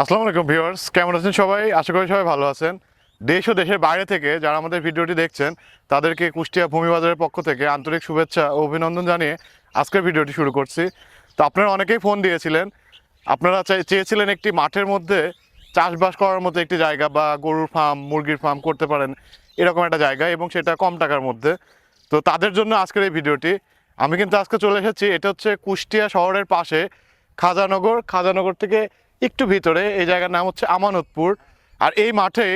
আসসালামু আলাইকুম ভিউয়ার্স, কেমন আছেন সবাই? আশা করি সবাই ভালো আছেন। দেশ ও দেশের বাইরে থেকে যারা আমাদের ভিডিওটি দেখছেন, তাদেরকে কুষ্টিয়া ভূমি বাজারের পক্ষ থেকে আন্তরিক শুভেচ্ছা ও অভিনন্দন জানিয়ে আজকের ভিডিওটি শুরু করছি। তো আপনারা অনেকেই ফোন দিয়েছিলেন। আপনারা চাই- চেয়েছিলেন একটি মাঠের মধ্যে চাষবাস করার মতো একটি জায়গা বা গরুর ফার্ম, মুরগির ফার্ম করতে পারেন এরকম একটা জায়গা এবং সেটা কম টাকার মধ্যে। তো তাদের জন্য আজকের এই ভিডিওটি। আমি কিন্তু আজকে চলে এসেছি, এটা হচ্ছে কুষ্টিয়া শহরের পাশে খাজানগর। খাজানগর থেকে একটু ভিতরে, এই জায়গার নাম হচ্ছে আমানতপুর। আর এই মাঠে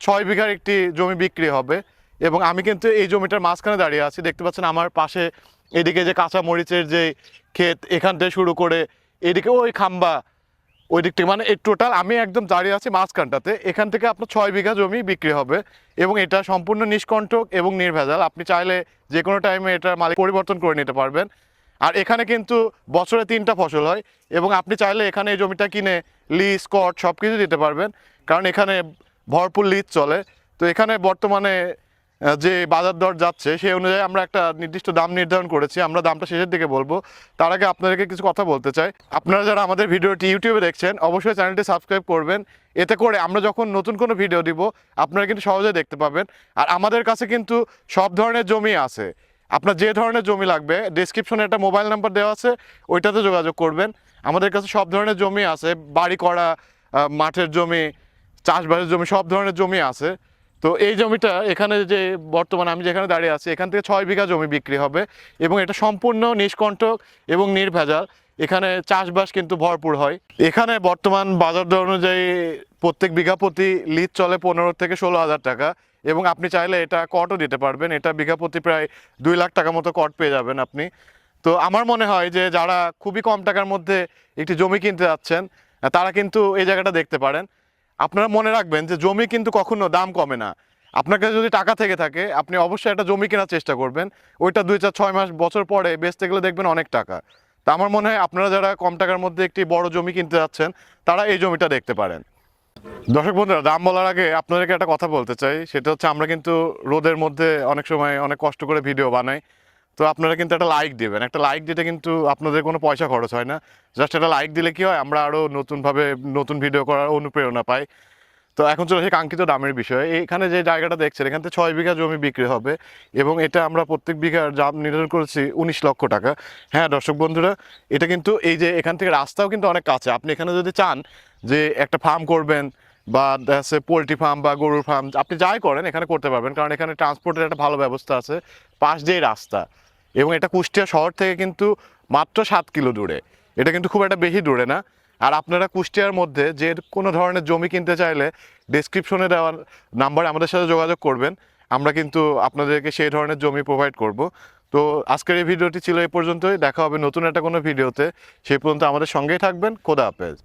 ছয় বিঘার একটি জমি বিক্রি হবে এবং আমি কিন্তু এই জমিটার মাঝখানে দাঁড়িয়ে আছি। দেখতে পাচ্ছেন আমার পাশে এদিকে যে কাঁচা মরিচের যে ক্ষেত, এখান থেকে শুরু করে এদিকে ওই খাম্বা, ওই দিক থেকে মানে এই টোটাল আমি একদম দাঁড়িয়ে আছি মাঝখানটাতে। এখান থেকে আপনার ছয় বিঘা জমি বিক্রি হবে এবং এটা সম্পূর্ণ নিষ্কণ্টক এবং নির্ভেজাল। আপনি চাইলে যে কোনো টাইমে এটার মালিক পরিবর্তন করে নিতে পারবেন। আর এখানে কিন্তু বছরে তিনটা ফসল হয় এবং আপনি চাইলে এখানে এই জমিটা কিনে লিজ, কট সব কিছু দিতে পারবেন। কারণ এখানে ভরপুর লিজ চলে। তো এখানে বর্তমানে যে বাজার দর যাচ্ছে, সেই অনুযায়ী আমরা একটা নির্দিষ্ট দাম নির্ধারণ করেছি। আমরা দামটা শেষের দিকে বলব। তার আগে আপনাদেরকে কিছু কথা বলতে চাই। আপনারা যারা আমাদের ভিডিওটি ইউটিউবে দেখছেন, অবশ্যই চ্যানেলটি সাবস্ক্রাইব করবেন। এতে করে আমরা যখন নতুন কোনো ভিডিও দিব, আপনারা কিন্তু সহজে দেখতে পাবেন। আর আমাদের কাছে কিন্তু সব ধরনের জমি আছে। আপনার যে ধরনের জমি লাগবে ডিসক্রিপশনে একটা মোবাইল নাম্বার দেওয়া আছে, ওইটাতে যোগাযোগ করবেন। আমাদের কাছে সব ধরনের জমি আছে, বাড়ি করা মাঠের জমি, চাষবাসের জমি, সব ধরনের জমি আছে। তো এই জমিটা এখানে যে বর্তমানে আমি যেখানে দাঁড়িয়ে আছি, এখান থেকে ছয় বিঘা জমি বিক্রি হবে এবং এটা সম্পূর্ণ নিষ্কণ্টক এবং নির্ভেজাল। এখানে চাষবাস কিন্তু ভরপুর হয়। এখানে বর্তমান বাজার দর অনুযায়ী প্রত্যেক বিঘা প্রতি লিজ চলে পনেরো থেকে ষোলো হাজার টাকা। এবং আপনি চাইলে এটা কটও দিতে পারবেন। এটা বিঘা প্রতি প্রায় দুই লাখ টাকা মতো কট পেয়ে যাবেন আপনি। তো আমার মনে হয় যে যারা খুবই কম টাকার মধ্যে একটি জমি কিনতে যাচ্ছেন, তারা কিন্তু এই জায়গাটা দেখতে পারেন। আপনারা মনে রাখবেন যে জমি কিন্তু কখনো দাম কমে না। আপনার কাছে যদি টাকা থেকে থাকে, আপনি অবশ্যই একটা জমি কেনার চেষ্টা করবেন। ওইটা দুই চার ছয় মাস, বছর পরে বেচতে গেলে দেখবেন অনেক টাকা। তা আমার মনে হয় আপনারা যারা কম টাকার মধ্যে একটি বড় জমি কিনতে যাচ্ছেন, তারা এই জমিটা দেখতে পারেন। দর্শক বন্ধুরা, দাম বলার আগে আপনাদেরকে একটা কথা বলতে চাই। সেটা হচ্ছে আমরা কিন্তু রোদের মধ্যে অনেক সময় অনেক কষ্ট করে ভিডিও বানাই। তো আপনারা কিন্তু একটা লাইক দেবেন। একটা লাইক দিতে কিন্তু আপনাদের কোনো পয়সা খরচ হয় না। জাস্ট একটা লাইক দিলে কি হয়, আমরা আরও নতুনভাবে নতুন ভিডিও করার অনুপ্রেরণা পাই। তো এখন চলে আসি কাঙ্ক্ষিত দামের বিষয়ে। এখানে যে জায়গাটা দেখছেন, এখান ছয় বিঘা জমি বিক্রি হবে এবং এটা আমরা প্রত্যেক বিঘার দাম নির্ধারণ করেছি উনিশ লক্ষ টাকা। হ্যাঁ দর্শক বন্ধুরা, এটা কিন্তু এই যে এখান থেকে রাস্তাও কিন্তু অনেক কাছে। আপনি এখানে যদি চান যে একটা ফার্ম করবেন বা দেখা পোলট্রি ফার্ম বা গরুর ফার্ম আপনি যাই করেন, এখানে করতে পারবেন। কারণ এখানে ট্রান্সপোর্টের একটা ভালো ব্যবস্থা আছে পাশ দিয়েই রাস্তা। এবং এটা কুষ্টিয়া শহর থেকে কিন্তু মাত্র সাত কিলো দূরে। এটা কিন্তু খুব একটা বেশি দূরে না। আর আপনারা কুষ্টিয়ার মধ্যে যে কোনো ধরনের জমি কিনতে চাইলে ডিসক্রিপশনে দেওয়ার নাম্বারে আমাদের সাথে যোগাযোগ করবেন। আমরা কিন্তু আপনাদেরকে সেই ধরনের জমি প্রোভাইড করব। তো আজকের এই ভিডিওটি ছিল এই পর্যন্তই। দেখা হবে নতুন একটা কোনো ভিডিওতে। সেই পর্যন্ত আমাদের সঙ্গেই থাকবেন। খোদা হাফেজ।